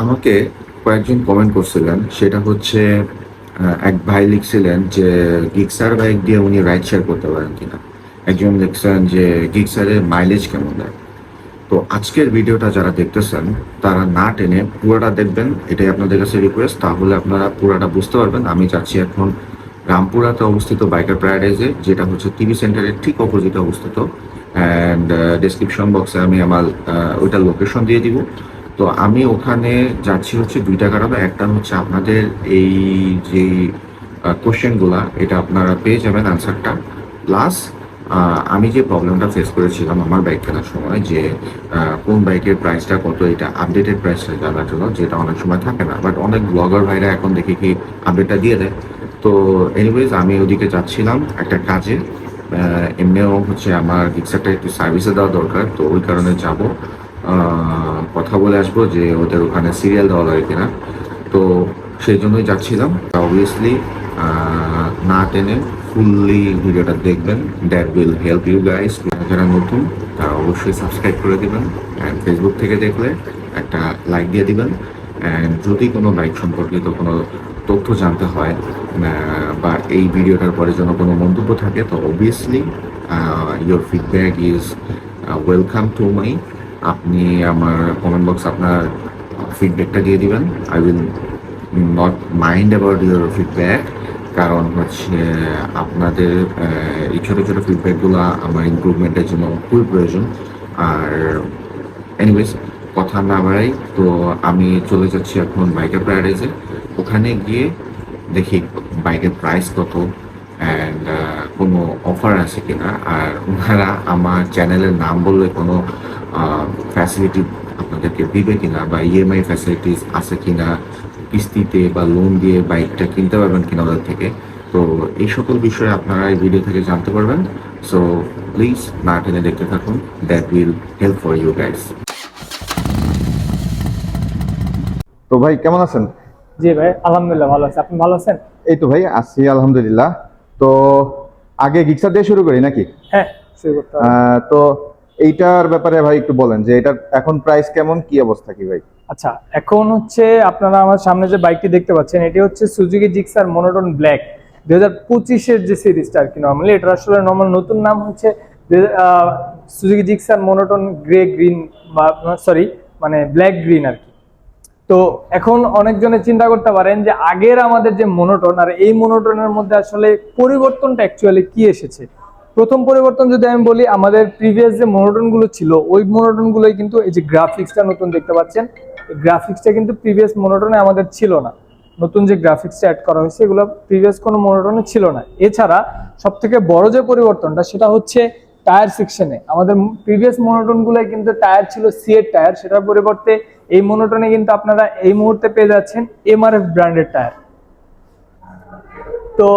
আমাকে কয়েকজন কমেন্ট করছিলেন। সেটা হচ্ছে এক ভাই লিখছিলেন যে গিক্সার বাইক দিয়ে উনি রাইড শেয়ার করতে পারেন কিনা। একজন লিখছেন যে গিক্সারের মাইলেজ কেমন দেয়? তো আজকের ভিডিওটা যারা দেখতেছেন তারা না টেনে পুরোটা দেখবেন। এটাই আপনাদের কাছে রিকোয়েস্ট তাহলে আপনারা পুরোটা বুঝতে পারবেন। আমি যাচ্ছি এখন রামপুরাতে অবস্থিত বাইকার প্যারাডাইজে যেটা হচ্ছে টিভি সেন্টারের ঠিক অপোজিটে অবস্থিত। অ্যান্ড ডেসক্রিপশন বক্সে আমি আমার আহ, ওইটার লোকেশন দিয়ে দিব। তো আমি ওখানে যাচ্ছি হচ্ছে দুইটা কারণে একটা হচ্ছে আপনাদের এই যে কোশ্চেনগুলা এটা আপনারা পেয়ে যাবেন আনসারটা প্লাস আমি যে প্রবলেমটা ফেস করেছিলাম আমার বাইক কেনার সময় যে কোন বাইকের প্রাইসটা কত, এটা আপডেটেড প্রাইসটা জানার জন্য, যেটা অনেক সময় থাকে না। বাট অনেক ব্লগার ভাইরা এখন দেখি কি আপডেটটা দিয়ে দেয়। তো এনিওয়েজ আমি ওদিকে যাচ্ছিলাম একটা কাজে। এমনিও হচ্ছে আমার রিক্সাটা একটু সার্ভিসে দেওয়া দরকার, তো ওই কারণে যাব। কথা বলে আসব যে ওদের ওখানে সিরিয়াল দেওয়া লাগে কিনা। তো সেই জন্যই যাচ্ছিলাম। অবভিয়াসলি না টেনে ফুললি ভিডিওটা দেখবেন। That will help you guys যারা নতুন, তারা অবশ্যই সাবস্ক্রাইব করে দেবেন। অ্যান্ড ফেসবুক থেকে দেখলে একটা লাইক দিয়ে দিবেন। অ্যান্ড যদি কোনো বাইক সম্পর্কিত কোনো তথ্য জানতে হয় বা এই ভিডিওটার পরে যেন কোনো মন্তব্য থাকে, তো obviously your feedback is welcome to my আপনি আমার কমেন্ট বক্স আপনার ফিডব্যাকটা দিয়ে দিবেন। I will not mind about your feedback কারণ হচ্ছে আপনাদের এই ছোটো ছোটো ফিডব্যাকগুলো আমার ইমপ্রুভমেন্টের জন্য খুবই প্রয়োজন। আর এনিওয়েজ কথা না বাড়াই, তো আমি চলে যাচ্ছি এখন বাইকের প্যারাডাইজে ওখানে গিয়ে দেখি বাইকের প্রাইস কত। অ্যান্ড কোনো অফার আছে কিনা? আর ওনারা আমার চ্যানেলের নাম বললে কোনো ফ্যাসিলিটি আপনাদেরকে দিবে কিনা? বা ইএমআই ফ্যাসিলিটিস আছে কিনা? কিস্তিতে বা লোন দিয়ে বাইকটা কিনতে পারবেন কিনা ওদের থেকে? তো এই সকল বিষয়ে আপনারা এই ভিডিও থেকে জানতে পারবেন। সো প্লিজ না টেনে দেখতে থাকুন। That will help for you guys তো ভাই কেমন আছেন? জি ভাই আলহামদুলিল্লাহ ভালো আছে। আপনি ভালো আছেন? এই তো ভাই আছি আলহামদুলিল্লাহ। তো আগে গিক্সার দিয়ে শুরু করি নাকি? হ্যাঁ। শুরু করতে তো এইটার ব্যাপারে ভাই একটু বলেন যে এটা এখন প্রাইস কেমন কি অবস্থা কি ভাই? আচ্ছা এখন হচ্ছে আপনারা আমার সামনে যে বাইকটি দেখতে পাচ্ছেন এটি হচ্ছে সুজুকি জিক্সার মনোটন ব্ল্যাক দুই হাজার পঁচিশের যে সিরিজটা আর কি নর্মালি এটা আসলে নর্মাল নতুন নাম হচ্ছে Suzuki Gixxer monotone grey green বা সরি মানে ব্ল্যাক গ্রিন আর কি। তো এখন অনেকজনে চিন্তা করতে পারেন যে আগের আমাদের যে মনোটন আর এই মনোটনের মধ্যে আসলে পরিবর্তনটা অ্যাকচুয়ালি কি এসেছে? প্রথম পরিবর্তন যদি আমি বলি, আমাদের প্রিভিয়াস যে মনোটনগুলো ছিল, ওই মনোটন গুলোই কিন্তু এই যে গ্রাফিক্সটা নতুন দেখতে পাচ্ছেন। গ্রাফিক্সটা কিন্তু প্রিভিয়াস মনোটনে আমাদের ছিল না। নতুন যে গ্রাফিক্সটা অ্যাড করা হয়েছে, এগুলো প্রিভিয়াস কোনো মনোটনে ছিল না। এছাড়া সব থেকে বড় যে পরিবর্তনটা, সেটা হচ্ছে টায়ার সেকশনে আমাদের প্রিভিয়াস মনোটন গুলোয় কিন্তু টায়ার ছিল সিএর টায়ার সেটার পরিবর্তে এই মনোটনে কিন্তু আপনারা এই মুহূর্তে পেয়ে যাচ্ছেন এমআরএফ ব্র্যান্ডের টায়ার তো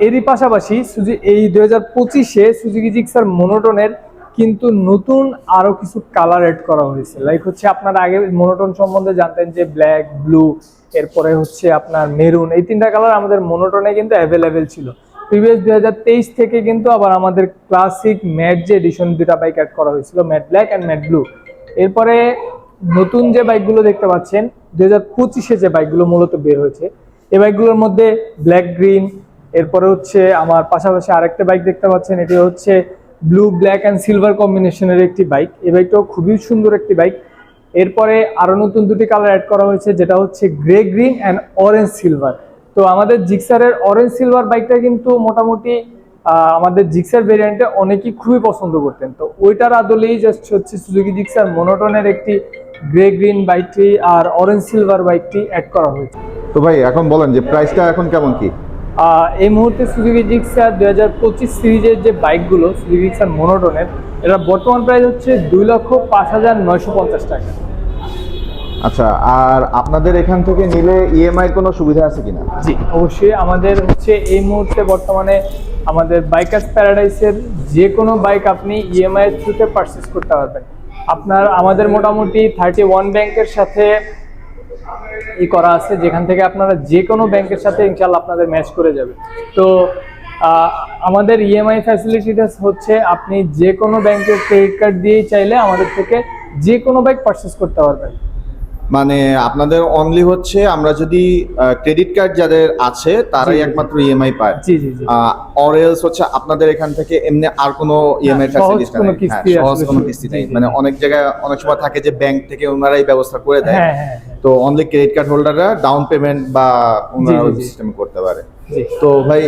এরই পাশাপাশি সুজি- এই দুই হাজার পঁচিশে সুজুকি জিক্সার মনোটনের কিন্তু নতুন আরও কিছু কালার এড করা হয়েছে। লাইক হচ্ছে আপনারা আগে মনোটন সম্বন্ধে জানতেন যে ব্ল্যাক ব্লু এরপরে হচ্ছে আপনার মেরুন এই তিনটা কালার আমাদের মনোটনে কিন্তু অ্যাভেলেবেল ছিল। প্রিভিয়াস দুই হাজার তেইশ থেকে কিন্তু আবার আমাদের ক্লাসিক ম্যাট যে এডিশন দুটা বাইক অ্যাড করা হয়েছিল matte black and matte blue এরপরে নতুন যে বাইকগুলো দেখতে পাচ্ছেন দুই হাজার পঁচিশে যে বাইকগুলো মূলত বের হয়েছে, এই বাইকগুলোর মধ্যে ব্ল্যাক গ্রিন, এরপরে হচ্ছে আমার পাশাপাশি আরেকটা বাইক দেখতে পাচ্ছেন, এটি হচ্ছে ব্লু, ব্ল্যাক অ্যান্ড সিলভার কম্বিনেশনের একটি বাইক। এই বাইকটাও খুবই সুন্দর একটি বাইক। এরপরে আরও নতুন দুটি কালার অ্যাড করা হয়েছে, যেটা হচ্ছে grey green and orange silver. তো আমাদের জিক্সারের অরেঞ্জ সিলভার বাইকটা কিন্তু মোটামুটি আমাদের জিক্সার ভেরিয়েন্টে অনেকেই খুবই পছন্দ করতেন। তো ওইটার আদলেই জাস্ট হচ্ছে সুজুকি জিক্সার মনোটনের একটি গ্রে গ্রিন বাইকটি আর অরেঞ্জ সিলভার বাইকটি অ্যাড করা হয়েছে। তো ভাই এখন বলেন যে প্রাইসটা এখন কেমন কি? এই মুহূর্তে সুজুকি জিক্সার দুই হাজার পঁচিশ সিরিজের যে বাইকগুলো সুজুকি জিক্সার মনোটনের এটা বর্তমান প্রাইস হচ্ছে দুই লক্ষ পাঁচ হাজার নয়শো পঞ্চাশ টাকা। আচ্ছা আর আপনাদের এখান থেকে নিলে ইএমআই কোনো সুবিধা আছে কিনা? জি অবশ্যই আমাদের হচ্ছে এই মুহূর্তে বর্তমানে আমাদের বাইকার্স প্যারাডাইসের যে কোনো বাইক আপনি ইএমআই এর থ্রুতে পারচেস করতে পারবেন। আপনার আমাদের মোটামুটি থার্টি ওয়ান ব্যাংকের সাথে ই করা আছে, যেখান থেকে আপনারা যে কোনো ব্যাংকের সাথে ইনশাল্লাহ আপনাদের ম্যাচ করে যাবে। তো আমাদের ইএমআই ফ্যাসিলিটিটা হচ্ছে আপনি যে কোনো ব্যাংকের ক্রেডিট কার্ড দিয়েই চাইলে আমাদের থেকে যে কোনো বাইক পারচেস করতে পারবেন। মানে আপনাদের অনলি হচ্ছে আমরা যদি ক্রেডিট কার্ড যাদের আছে তারাই। একমাত্র ইএমআই পায়। জি জি অর অরেলস হচ্ছে আপনাদের এখান থেকে এমনি আর কোনো ইএমআই হ্যাঁ, ফ্যাসিলিটি কোনো নেই। কিস্তি হ্যাঁ, সহজ কোনো কিস্তি জি, নেই। মানে অনেক জায়গায় অনেক সময় থাকে যে ব্যাংক থেকে ওনারাই ব্যবস্থা করে দেয়। হ্যাঁ হ্যাঁ হ্যাঁ। তো অনলি ক্রেডিট কার্ড হোল্ডাররা ডাউন পেমেন্ট বা ওনারা। সিস্টেম করতে পারে। তো ভাই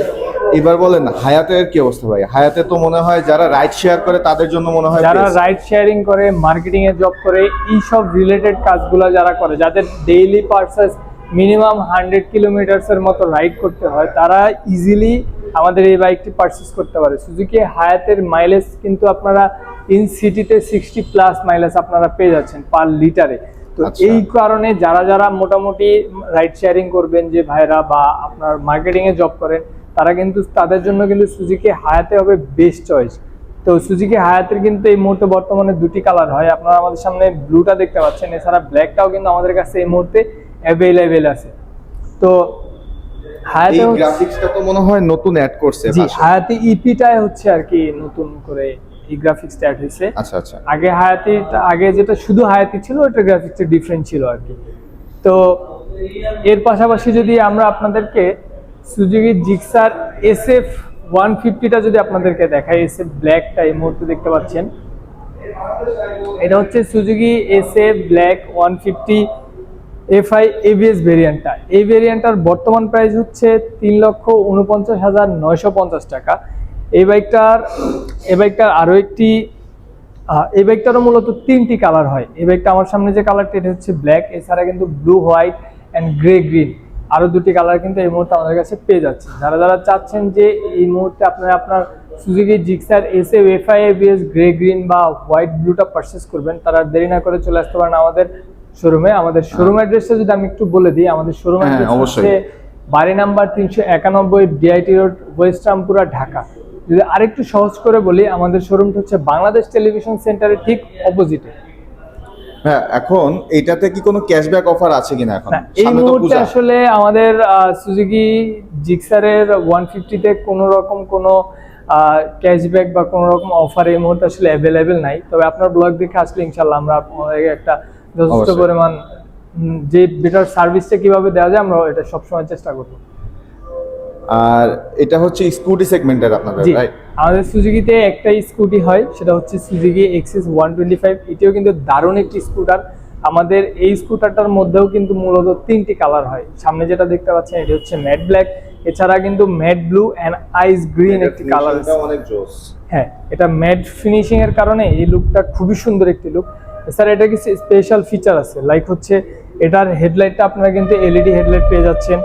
এবার বলেন হায়াতের কি অবস্থা ভাই? হায়াতে তো মনে হয় যারা রাইড শেয়ার করে তাদের জন্য মনে হয় যারা। রাইড শেয়ারিং করে মার্কেটিং এ জব করে এই সব রিলেটেড কাজগুলো যারা করে যাদের daily purposes minimum hundred kilometres এর মতো রাইড করতে হয় তারা ইজিলি আমাদের এই বাইকটি পারচেস করতে পারে। সুজুকি হায়াতের মাইলেজ কিন্তু আপনারা ইন সিটিতে সিক্সটি প্লাস মাইলেজ আপনারা পেয়ে যাচ্ছেন পার লিটারে তো আচ্ছা। এই কারণে যারা যারা মোটামুটি রাইড শেয়ারিং করবেন যে ভাইরা বা আপনার মার্কেটিং এ জব করেন তারা কিন্তু তাদের জন্য কিন্তু সুজুকি হায়াতে হবে বেস্ট চয়েস তো সুজুকি হায়াতের কিন্তু এই মুহূর্তে বর্তমানে দুটি কালার হয় আপনারা আমাদের সামনে ব্লুটা দেখতে পাচ্ছেন এছাড়া ব্ল্যাকটাও কিন্তু আমাদের কাছে এই মুহূর্তে অ্যাভেলেবেল আছে তো হায়াতে গ্রাফিক্সটা তো মনে হয় নতুন অ্যাড করছে। হায়াতি ইপিটাই হচ্ছে আর কি নতুন করে এই গ্রাফিক্সটা অ্যাড হয়েছে। আচ্ছা আচ্ছা। আগে হায়াতি আগে যেটা শুধু হায়াতি ছিল ওটা গ্রাফিক্সটা ডিফারেন্ট ছিল আর কি। তো এর পাশাপাশি যদি আমরা আপনাদেরকে Suzuki Gixxer S F one ফিফটিটা যদি আপনাদেরকে দেখাই এস এফ ব্ল্যাকটা এই মুহূর্তে দেখতে পাচ্ছেন। এটা হচ্ছে Suzuki S F black one fifty FI ABS ভেরিয়েন্টটা এই ভেরিয়েন্টটার বর্তমান প্রাইস হচ্ছে তিন লক্ষ উনপঞ্চাশ হাজার নয়শো পঞ্চাশ টাকা। এই বাইকটার এই বাইকটার আরও একটি এই বাইকটারও মূলত তিনটি কালার হয়। এই বাইকটা আমার সামনে যে কালারটা এটা হচ্ছে ব্ল্যাক এছাড়া কিন্তু blue white and grey green. আরও দুটি কালার কিন্তু এই মুহূর্তে আমাদের কাছে পেয়ে যাচ্ছে যারা যারা চাচ্ছেন যে এই মুহূর্তে আপনারা আপনার Suzuki Gixxer S A FI ABS grey green বা হোয়াইট ব্লুটা পারচেস করবেন তারা দেরি না করে চলে আসতে পারেন আমাদের শোরুমে। আমাদের শোরুম অ্যাড্রেসটা যদি আমি একটু বলে দিই আমাদের শোরুম অ্যাড্রেস। হচ্ছে বাড়ি নাম্বার তিনশো একানব্বই DIT road west Rampura Dhaka যদি আরেকটু সহজ করে বলি আমাদের শোরুমটা হচ্ছে বাংলাদেশ টেলিভিশন সেন্টারের ঠিক অপোজিটে হ্যাঁ এখন এইটাতে কি কোনো ক্যাশব্যাক অফার আছে কিনা এখন? এই মুহূর্তে আসলে আমাদের সুজুকি জিক্সারের ওয়ান ফিফটিতে কোনো রকম কোনো ক্যাশব্যাক বা কোনো রকম অফার এই মুহূর্তে আসলে অ্যাভেলেবেল নাই। তবে আপনার ব্লগ দেখে আসলে ইনশাল্লাহ আমরা একটা যথেষ্ট পরিমাণ যে বেটার সার্ভিসটা কীভাবে দেওয়া যায় আমরা এটা সবসময় চেষ্টা করব। আর এটা হচ্ছে স্কুটি সেগমেন্টের আপনাদের রাইট আমাদের সুজুকিতে একটাই স্কুটি হয় সেটা হচ্ছে Suzuki Access one twenty five এটিও কিন্তু দারুণ একটি স্কুটার। আমাদের এই স্কুটারটার মধ্যেও কিন্তু মূলত তিনটি কালার হয়। সামনে যেটা দেখতে পাচ্ছেন এটি হচ্ছে ম্যাট ব্ল্যাক। এছাড়া কিন্তু matte blue and ice green একটি কালার অনেক জোস। হ্যাঁ এটা ম্যাট ফিনিশিং এর কারণে এই লুকটা খুবই সুন্দর একটি লুক এছাড়া এটা কিছু স্পেশাল ফিচার আছে লাইক হচ্ছে এটার হেডলাইটটা আপনারা কিন্তু এলইডি হেডলাইট পেয়ে যাচ্ছেন।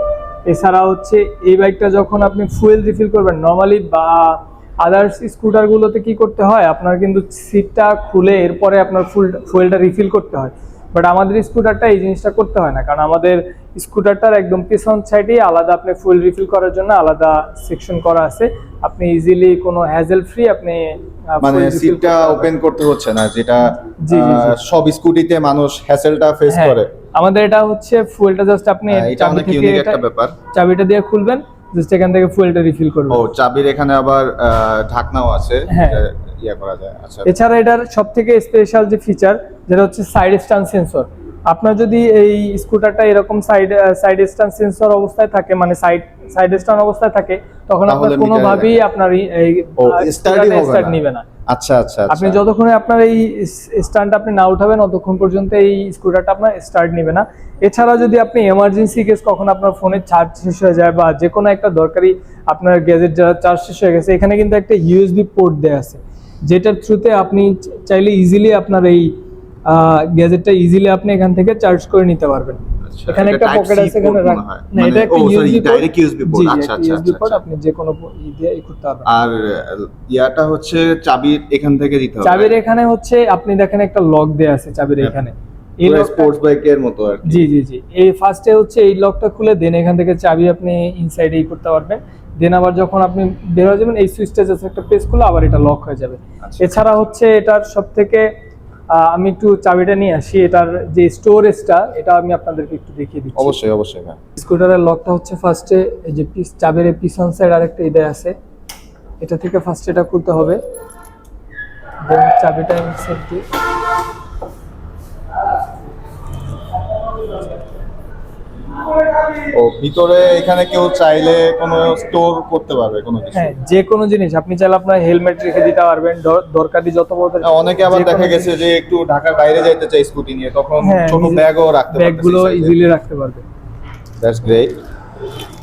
এছাড়া হচ্ছে এই বাইকটা যখন আপনি ফুয়েল রিফিল করবেন নর্মালি বা আদার্স স্কুটারগুলোতে কি করতে হয়? আপনার কিন্তু সিটটা খুলে এরপরে আপনার ফুল ফুয়েলটা রিফিল করতে হয়। বাট আমাদের স্কুটারটা এই জিনিসটা করতে হয় না। কারণ আমাদের স্কুটারটার একদম পিছন সাইডে আলাদা আপনি ফুল রিফিল করার জন্য আলাদা সেকশন করা আছে। আপনি ইজিলি কোনো হ্যাজেল ফ্রি আপনি মানে সিটটা ওপেন করতে হচ্ছে না যেটা। সব স্কুটিতে মানুষ হ্যাসেলটা ফেস করে। আমাদের এটা হচ্ছে ফুয়েলটা জাস্ট আপনি হ্যাঁ, এটা চাবি অনেক থেকে ইউনিক একটা ব্যাপার। চাবিটা দিয়ে খুলবেন জাস্ট এখান থেকে ফুয়েলটা রিফিল করবেন। ও চাবির এখানে আবার ঢাকনাও আছে। হ্যাঁ। ইয়া করা যায় আচ্ছা। এছাড়া এটার সব থেকে স্পেশাল যে ফিচার যেটা হচ্ছে সাইড স্ট্যান্ড সেন্সর আপনার যদি এই স্কুটারটা এরকম সাইড সাইড স্ট্যান্ড সেন্সর অবস্থায় থাকে মানে সাইড সাইড স্ট্যান্ড অবস্থায় থাকে তখন আপনার কোনোভাবেই আপনার এই- স্টার্ট নিবে না। আচ্ছা আচ্ছা আপনি আচ্ছা। যতক্ষণে আপনার এই স্ট্যান্ড আপনি না উঠাবেন ততক্ষণ পর্যন্ত এই স্কুটারটা আপনার স্টার্ট নেবে না। এছাড়া যদি আপনি এমার্জেন্সি কেস কখন আপনার ফোনের চার্জ শেষ হয়ে যায় বা যে কোনো একটা দরকারি আপনার গ্যাজেট যারা চার্জ শেষ হয়ে গেছে এখানে কিন্তু একটা ইউএসবি পোর্ট দেওয়া আছে। যেটার থ্রুতে আপনি চাইলে ইজিলি আপনার এই গ্যাজেটটা ইজিলি আপনি এখান থেকে চার্জ করে নিতে পারবেন। আচ্ছা, এখানে একটা পকেট আছে এখানে রাখ না এটা একটা ইউএসবি USB port, জি আচ্ছা, আচ্ছা, ইউএসবি আচ্ছা, পোর্ট আচ্ছা। আপনি যে কোনো ই দিয়ে ই করতে পারবেন। আর ইয়াটা হচ্ছে চাবির এখান থেকে দিতে হবে। চাবির এখানে হচ্ছে আপনি দেখেন একটা লক দেয়া আছে চাবির। এখানে। এই লকটা স্পোর্টস বাইকের মতো আর জি জি জি। এই ফার্স্টে হচ্ছে এই লকটা খুলে দেন এখান থেকে চাবি আপনি ইনসাইডে ই করতে পারবেন। দেন আবার যখন আপনি বের হয়ে যাবেন এই সুইচটা জাস্ট একটা প্রেস করলে আবার এটা লক হয়ে যাবে। আচ্ছা। এছাড়া হচ্ছে এটার সব থেকে আমি একটু চাবিটা নিয়ে আসি এটার যে স্টোরেজটা এটা আমি আপনাদেরকে একটু দেখিয়ে দিচ্ছি। অবশ্যই অবশ্যই হ্যাঁ স্কুটারের লকটা হচ্ছে ফার্স্টে এই যে পিস চাবির পিছন সাইড আরেকটা ইদে আছে। এটা থেকে ফার্স্ট এটা খুলতে হবে। দেন চাবিটা ইনসাইড দিয়ে ও ভিতরে এখানে কেউ চাইলে কোনো স্টোর করতে পারবে কোনো কিছু। হ্যাঁ যে কোনো জিনিস। আপনি চাইলে আপনার হেলমেট রেখে দিতে পারবেন দর- দরকারি যত বড় অনেকে আবার দেখা গেছে যে একটু ঢাকার বাইরে যাইতে চাই স্কুটি নিয়ে তখন হ্যাঁ, ছোট ব্যাগও রাখতে ব্যাগগুলো ইজিলি রাখতে পারবে। দ্যাটস গ্রেট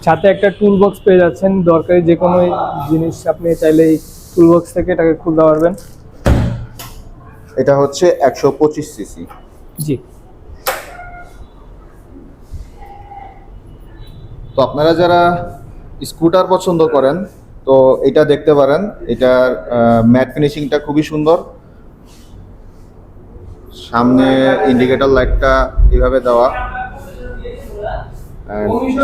সাথে একটা টুল বক্স পেয়ে যাচ্ছেন দরকারি যে কোনো জিনিস আপনি চাইলে এই টুল বক্স থেকে এটাকে খুলতে পারবেন। এটা হচ্ছে একশো পঁচিশ সিসি জি। তো আপনারা যারা স্কুটার পছন্দ করেন, তো এটা দেখতে পারেন। এটার ম্যাট ফিনিশিংটা খুবই সুন্দর। সামনে ইন্ডিকেটর লাইটটা এভাবে দেওয়া।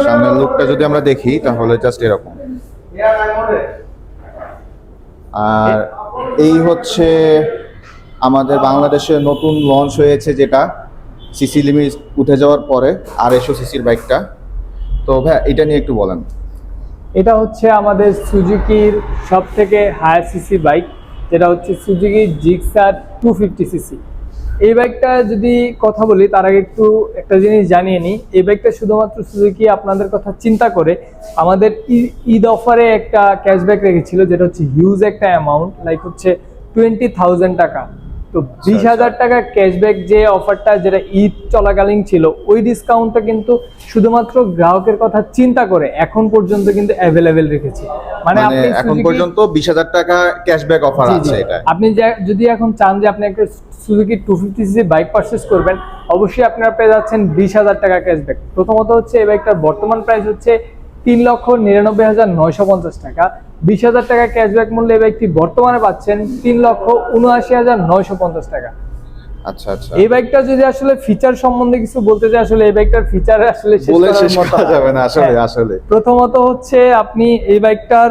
সামনের লুকটা যদি আমরা দেখি, তাহলে জাস্ট এরকম। আর এই হচ্ছে আমাদের বাংলাদেশে নতুন লঞ্চ হয়েছে যেটা। সিসি লিমিট উঠে যাওয়ার পরে আর আড়াইশো সিসির বাইকটা তো ভাই এটা নিয়ে একটু বলেন। এটা হচ্ছে আমাদের সুজুকির সব থেকে হায়ার সিসি বাইক যেটা হচ্ছে Suzuki Gixxer two fifty CC এই বাইকটা যদি কথা বলি, তার আগে একটু একটা জিনিস জানিয়ে নিই। এই বাইকটা শুধুমাত্র সুজুকি আপনাদের কথা চিন্তা করে, আমাদের ঈদ অফারে একটা ক্যাশব্যাক রেখেছিল, যেটা হচ্ছে হিউজ একটা অ্যামাউন্ট লাইক হচ্ছে টোয়েন্টি থাউজেন্ড টাকা। তো বিশ হাজার টাকা ক্যাশব্যাক যে অফারটা যেটা ঈদ চলাকালীন ছিল ওই ডিসকাউন্টটা কিন্তু শুধুমাত্র গ্রাহকের কথা চিন্তা করে এখন পর্যন্ত কিন্তু অ্যাভেলেবেল রেখেছে। মানে মানে এখন পর্যন্ত বিশ হাজার টাকা ক্যাশব্যাক অফার। আছে এটা। আপনি যদি এখন চান যে আপনি একটা Suzuki two fifty CC bike purchase করবেন অবশ্যই আপনারা পেয়ে যাচ্ছেন বিশ হাজার টাকা ক্যাশব্যাক প্রথমত হচ্ছে এই বাইকটার বর্তমান প্রাইস হচ্ছে তিন লক্ষ নিরানব্বই হাজার নয়শো পঞ্চাশ টাকা। বিশ হাজার টাকা ক্যাশব্যাক মূল্যে এই বাইকটি বর্তমানে পাচ্ছেন তিন লক্ষ উনআশি হাজার নয়শো পঞ্চাশ টাকা। আচ্ছা আচ্ছা। এই বাইকটা যদি আসলে ফিচার সম্বন্ধে কিছু বলতে চাই আসলে এই বাইকটার ফিচার আসলে শেষ বলে শেষ করা যাবে না আসলে হ্যাঁ। আসলে। প্রথমত হচ্ছে আপনি এই বাইকটার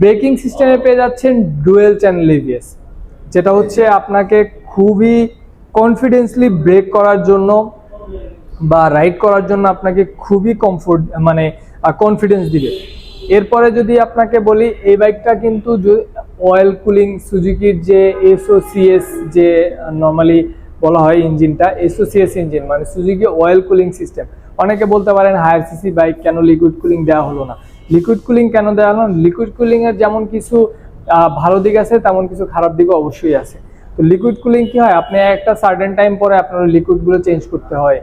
ব্রেকিং সিস্টেমে পেয়ে যাচ্ছেন ডুয়েল চ্যানেল এবিএস যেটা হচ্ছে আপনাকে খুবই কনফিডেন্সলি ব্রেক করার জন্য বা রাইড করার জন্য আপনাকে খুবই কমফোর্ট মানে কনফিডেন্স দিবে। এরপরে যদি আপনাকে বলি, এই বাইকটা কিন্তু অয়েল কুলিং সুজুকির যে এসওসিএস যে নর্মালি বলা হয় ইঞ্জিনটা এসওসিএস ইঞ্জিন মানে সুজুকি অয়েল কুলিং সিস্টেম অনেকে বলতে পারেন, হায়ার সিসি বাইক কেন লিকুইড কুলিং দেওয়া হলো না? লিকুইড কুলিং কেন দেওয়া হলো লিকুইড কুলিং এর যেমন কিছু ভালো দিক আছে, তেমন কিছু খারাপ দিকও অবশ্যই আছে। তো লিকুইড কুলিং কি হয়? আপনি একটা সার্টেন টাইম পরে আপনার লিকুইডগুলো চেঞ্জ করতে হয়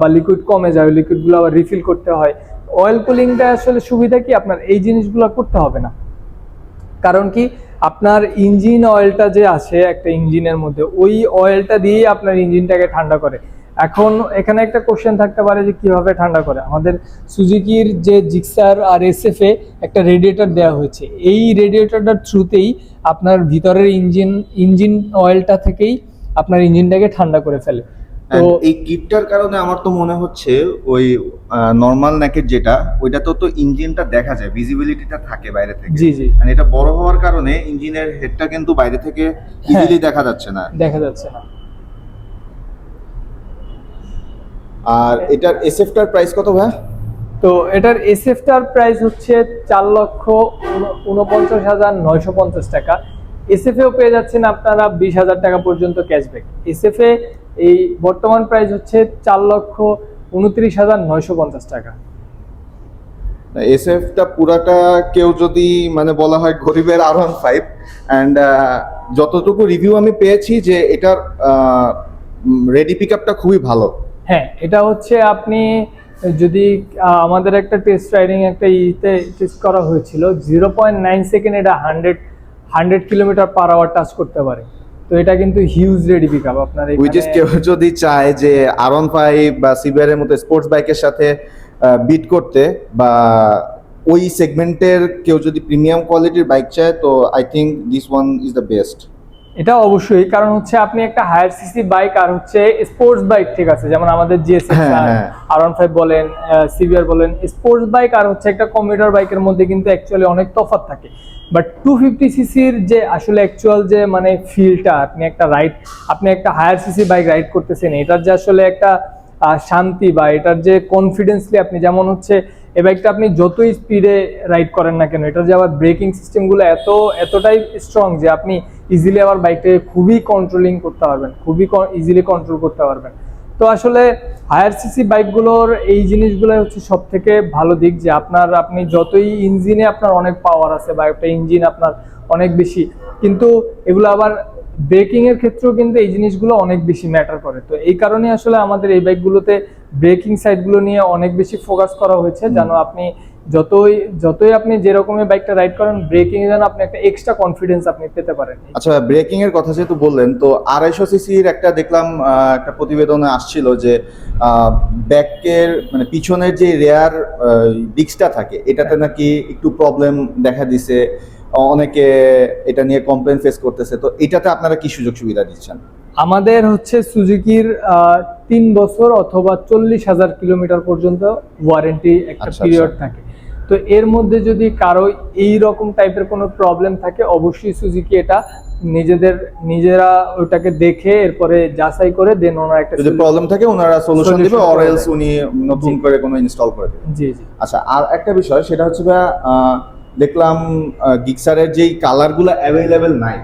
বা লিকুইড কমে যায় লিকুইডগুলো আবার রিফিল করতে হয়। অয়েল কুলিংটা আসলে সুবিধা কি? আপনার এই জিনিসগুলো করতে হবে না। কারণ কি? আপনার ইঞ্জিন অয়েলটা যে আছে, একটা ইঞ্জিনের মধ্যে, ওই অয়েলটা দিয়েই আপনার ইঞ্জিনটাকে ঠান্ডা করে। এখন এখানে একটা কোশ্চেন থাকতে পারে যে কীভাবে ঠান্ডা করে? আমাদের সুজুকির যে জিক্সার আর এসএফ এ একটা রেডিয়েটর দেওয়া হয়েছে। এই রেডিয়েটরটার থ্রুতেই আপনার ভিতরের ইঞ্জিন ইঞ্জিন অয়েলটা থেকেই আপনার ইঞ্জিনটাকে ঠান্ডা করে ফেলে। তো এই কিটটার কারণে আমার তো মনে হচ্ছে ওই নর্মাল ন্যাকেট যেটা ওইটা তো তো ইঞ্জিনটা দেখা যায় ভিজিবিলিটিটা থাকে বাইরে থেকে। জি জি। আর এটা বড় হওয়ার কারণে ইঞ্জিনের হেডটা কিন্তু বাইরে থেকে ইজিলি দেখা যাচ্ছে না। দেখা যাচ্ছে না। আর এটার এসএফটার প্রাইস কত ভাই? তো এটার এসএফটার প্রাইস হচ্ছে চার লক্ষ উনপঞ্চাশ হাজার নয়শো পঞ্চাশ টাকা। এসএফএও পেয়ে যাচ্ছেন আপনারা বিশ হাজার টাকা পর্যন্ত ক্যাশব্যাক এসএফএ এই বর্তমান প্রাইস হচ্ছে চার লক্ষ উনত্রিশ হাজার নয়শো পঞ্চাশ টাকা। এসএফটা পুরাটা কেউ যদি মানে বলা হয় গরিবের আর ওয়ান ফাইভ অ্যান্ড যতটুকু রিভিউ আমি পেয়েছি যে এটার রেডি পিক আপটা খুবই ভালো। হ্যাঁ এটা হচ্ছে আপনি যদি আমাদের একটা টেস্ট রাইডিং একটা ইতে টেস্ট করা হয়েছিল জিরো পয়েন্ট নাইন সেকেন্ড এটা hundred hundred kilometre per hour touch করতে পারে। তো এটা কিন্তু হিউজ রেডি পিক আপ আপনার উইচ ইজ কেউ যদি চায় যে আর ওয়ান ফাইভ বা সিবিআর এর মতো স্পোর্টস বাইকের সাথে বিট করতে বা ওই সেগমেন্টের কেউ যদি প্রিমিয়াম কোয়ালিটির বাইক চায় তো I think this one is the best এটা অবশ্যই কারণ হচ্ছে আপনি একটা হায়ার সিসি বাইক আর হচ্ছে স্পোর্টস বাইক ঠিক আছে যেমন আমাদের জিএসএক্স হ্যাঁ, হ্যাঁ। আর ওয়ান ফাইভ বলেন সিভিআর বলেন স্পোর্টস বাইক আর হচ্ছে একটা কমিউটার বাইকের মধ্যে কিন্তু অ্যাকচুয়ালি অনেক তফাৎ থাকে বাট টু ফিফটি সিসির যে আসলে অ্যাকচুয়াল যে মানে ফিলটা আপনি একটা রাইড আপনি একটা হায়ার সিসি বাইক রাইড করতেছেন এটার যে আসলে একটা শান্তি বা এটার যে কনফিডেন্সলি আপনি যেমন হচ্ছে এই বাইকটা আপনি যতই স্পিডে রাইড করেন না কেন এটার যে আবার ব্রেকিং সিস্টেমগুলো এত, এতটাই স্ট্রং যে আপনি ইজিলি আবার বাইকটাকে খুবই কন্ট্রোলিং করতে পারবেন, খুবই ইজিলি কন্ট্রোল করতে পারবেন। তো আসলে হায়ার সিসি বাইকগুলোর এই জিনিসগুলো হচ্ছে সব থেকে ভালো দিক যে আপনার, আপনি যতই ইঞ্জিনে আপনার অনেক পাওয়ার আছে বা একটা ইঞ্জিন আপনার অনেক বেশি, কিন্তু এগুলো আবার ব্রেকিংয়ের ক্ষেত্রেও কিন্তু এই জিনিসগুলো অনেক বেশি ম্যাটার করে। তো এই কারণে আসলে আমাদের এই বাইকগুলোতে ব্রেকিং সাইডগুলো নিয়ে অনেক বেশি ফোকাস করা হয়েছে যেন আপনি যতই যতই আপনি যেরকমের বাইকটা রাইড করেন ব্রেকিং এ যেন আপনি একটা এক্সট্রা কনফিডেন্স আপনি পেতে পারেন। আচ্ছা ব্রেকিং এর কথা যেহেতু বললেন তো আড়াইশো সিসির একটা দেখলাম একটা প্রতিবেদনে আসছিল যে ব্যাকের মানে পিছনের যে রেয়ার ডিস্কটা থাকে এটাতে নাকি একটু প্রবলেম দেখা দিছে অনেকে এটা নিয়ে কমপ্লেন ফেস করতেছে তো এটাতে আপনারা কি সুযোগ সুবিধা দিচ্ছেন? আমাদের হচ্ছে সুজুকির তিন বছর অথবা চল্লিশ হাজার কিলোমিটার পর্যন্ত ওয়ারেন্টি একটা আচ্ছা, পিরিয়ড থাকে। তো এর মধ্যে যদি কারও এই রকম টাইপের কোনো প্রবলেম থাকে অবশ্যই সুজুকি এটা নিজেদের নিজেরা ওটাকে দেখে এরপরে যাচাই করে দেন ওনার একটা যদি প্রবলেম থাকে ওনারা সলিউশন দিবে অর এলস উনি নতুন করে কোনো ইনস্টল করে দেবে। জি জি। আচ্ছা আর একটা বিষয় সেটা হচ্ছে দেখলাম গিক্সারের যেই কালারগুলো অ্যাভেলেবেল নাই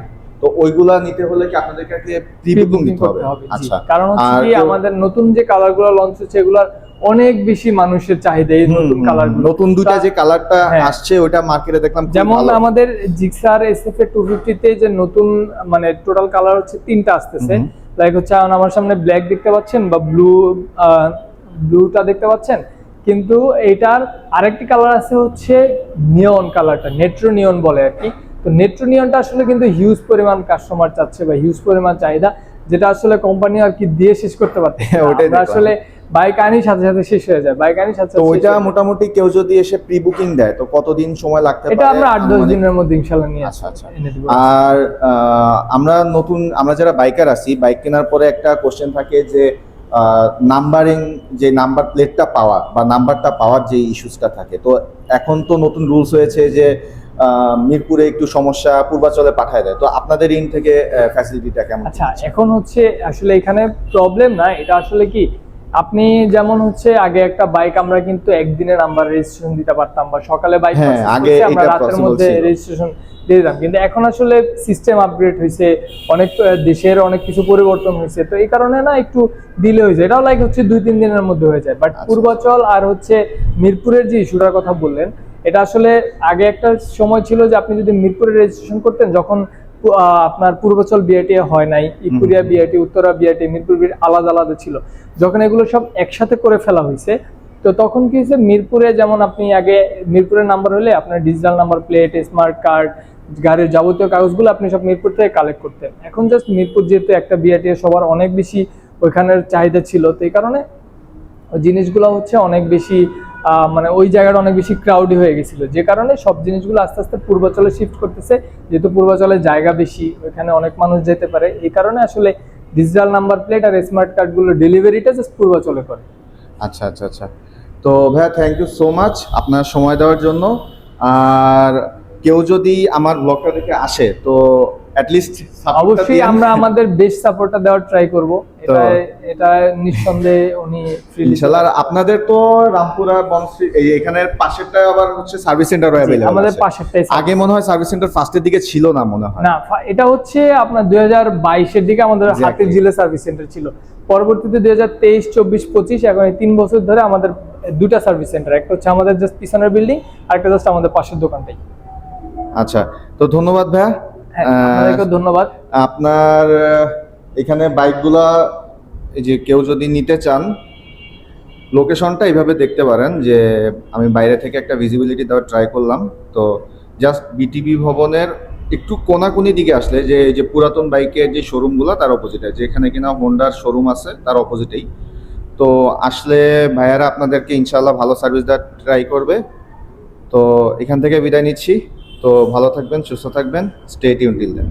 তো ওইগুলা নিতে হলে কি আপনাদের কাছে প্রি বুকিং Pre-booking হবে? আচ্ছা। কারণ হচ্ছে আমাদের নতুন যে কালারগুলো লঞ্চ হচ্ছে এগুলার অনেক বেশি মানুষের চাহিদা এই নতুন কালার নতুন দুইটা যে কালারটা হ্যাঁ। আসছে ওইটা মার্কেটে দেখলাম যেমন আমাদের জিক্সার এসএফ এ টু ফিফটিতে যে নতুন মানে টোটাল কালার হচ্ছে তিনটা আসতেছে। লাইক হচ্ছে আমার সামনে ব্ল্যাক দেখতে পাচ্ছেন বা ব্লু ব্লুটা দেখতে পাচ্ছেন। কিন্তু এটার আরেকটি কালার আছে হচ্ছে নিয়ন কালারটা নেট্রো নিয়ন বলে আর কি। তো নেট্রো নিয়নটা আসলে কিন্তু হিউজ পরিমাণ কাস্টমার চাচ্ছে বা হিউজ পরিমাণ চাহিদা যেটা আসলে কোম্পানি আর কি দিয়ে শেষ করতে পারছে হ্যাঁ, আসলে বাইক আনি সাথে সাথে শেষ হয়ে যায় বাইক আনি সাথে তো ওইটা মোটামুটি কেউ যদি এসে প্রি বুকিং দেয় তো কতদিন সময় লাগতে পারে? এটা আমরা আট দশ আনুমানিক? দিনের মধ্যে ইনশাল্লাহ নিয়ে আচ্ছা, আচ্ছা। আর আমরা নতুন আমরা যারা বাইকার আছি বাইক কেনার পরে একটা কোশ্চেন থাকে যে নাম্বারিং যে নাম্বার প্লেটটা পাওয়া বা নাম্বারটা পাওয়ার যে ইস্যুসটা থাকে। তো এখন তো নতুন রুলস হয়েছে যে মিরপুরে একটু সমস্যা পূর্বাচলে পাঠায় দেয়। তো আপনাদের ইন থেকে ফ্যাসিলিটিটা কেমন? আচ্ছা এখন হচ্ছে আসলে এখানে প্রবলেম না এটা আসলে কি? আপনি যেমন হচ্ছে আগে একটা বাইক আমরা কিন্তু একদিনের নাম্বার রেজিস্ট্রেশন দিতে পারতাম বা সকালে বাইক হ্যাঁ, আগে আমরা রাতের মধ্যে রেজিস্ট্রেশন দিয়ে দিতাম। কিন্তু এখন আসলে সিস্টেম আপগ্রেড হয়েছে অনেক দেশের অনেক কিছু পরিবর্তন হয়েছে। তো এই কারণে না একটু দিলে হয়েছে। এটাও লাইক হচ্ছে দুই তিন দিনের মধ্যে হয়ে যায়। বাট আচ্ছা। পূর্বাচল আর হচ্ছে মিরপুরের যে ইস্যুটার কথা বললেন এটা আসলে আগে একটা সময় ছিল যে আপনি যদি মিরপুরে রেজিস্ট্রেশন করতেন যখন আপনার পূর্বাচল বিআইটি হয় নাই Ikuria BIT Uttara BIT Mirpur BIT আলাদা আলাদা ছিল। যখন এগুলো সব একসাথে করে ফেলা হয়েছে তো তখন কি হয়েছে মিরপুরে যেমন আপনি আগে মিরপুরের নাম্বার হলে আপনার digital number plate smart card গাড়ির যাবতীয় কাগজগুলো আপনি সব মিরপুর থেকে কালেক্ট করতেন। এখন জাস্ট মিরপুর যেহেতু একটা বিআইটি সবার অনেক বেশি ওইখানের চাহিদা ছিল তো এই কারণে জিনিসগুলো হচ্ছে অনেক বেশি মানে ওই জায়গাটা অনেক বেশি ক্রাউডি হয়ে গেছিল। যে কারণে সব জিনিসগুলো আস্তে আস্তে পূর্বাচলে শিফট করতেছে, যেহেতু পূর্বাচলে জায়গা বেশি, ওইখানে অনেক মানুষ যেতে পারে। এই কারণে আসলে ডিজিটাল নাম্বার প্লেট আর স্মার্ট কার্ডগুলো ডেলিভারিটা জাস্ট পূর্বাচলে করে। আচ্ছা আচ্ছা আচ্ছা। তো ভাইয়া থ্যাংক ইউ সো মাচ আপনার সময় দেওয়ার জন্য। আর কেউ যদি আমার ব্লগটা দেখে আসে, তো অ্যাটলিস্ট অবশ্যই আমরা আমাদের বেস্ট সাপোর্টটা দেওয়ার ট্রাই করব। এটা এটা নিঃসন্দেহে উনি ইনশাআল্লাহ আর আপনাদের তো রামপুরা বনশ্রী এই এখানের পাশেরটা আবার হচ্ছে সার্ভিস জি, অ্যাভেলেবল আমাদের পাশেরটাই আগে মনে হয় সার্ভিস সেন্টার ফার্স্টের দিকে ছিল না মনে হয়। না এটা হচ্ছে আপনার দুই হাজার বাইশের দিকে আমাদের. হাতের জিলে সার্ভিস সেন্টার ছিল। পরবর্তীতে দুই হাজার তেইশ চব্বিশ পঁচিশ এখন এই তিন বছর ধরে আমাদের দুটা সার্ভিস সেন্টার একটা হচ্ছে আমাদের জাস্ট পিছনের বিল্ডিং আর একটা জাস্ট আমাদের পাশের দোকানটাই। আচ্ছা তো ধন্যবাদ ভাইয়া। ধন্যবাদ। আপনার এখানে বাইকগুলা এই যে কেউ যদি নিতে চান লোকেশনটা এইভাবে দেখতে পারেন যে আমি বাইরে থেকে একটা ভিজিবিলিটি দেওয়ার ট্রাই করলাম। তো জাস্ট বিটিভি ভবনের একটু কোনাকুনি দিকে আসলে যে এই যে পুরাতন বাইকের যে শোরুমগুলো তার অপোজিটে যেখানে কিনা হোন্ডার শোরুম আছে তার অপোজিটেই তো আসলে ভাইয়ারা আপনাদেরকে ইনশাল্লাহ ভালো সার্ভিস দেওয়ার ট্রাই করবে। তো এখান থেকে বিদায় নিচ্ছি। তো ভালো থাকবেন সুস্থ থাকবেন স্টেট টিউন দেন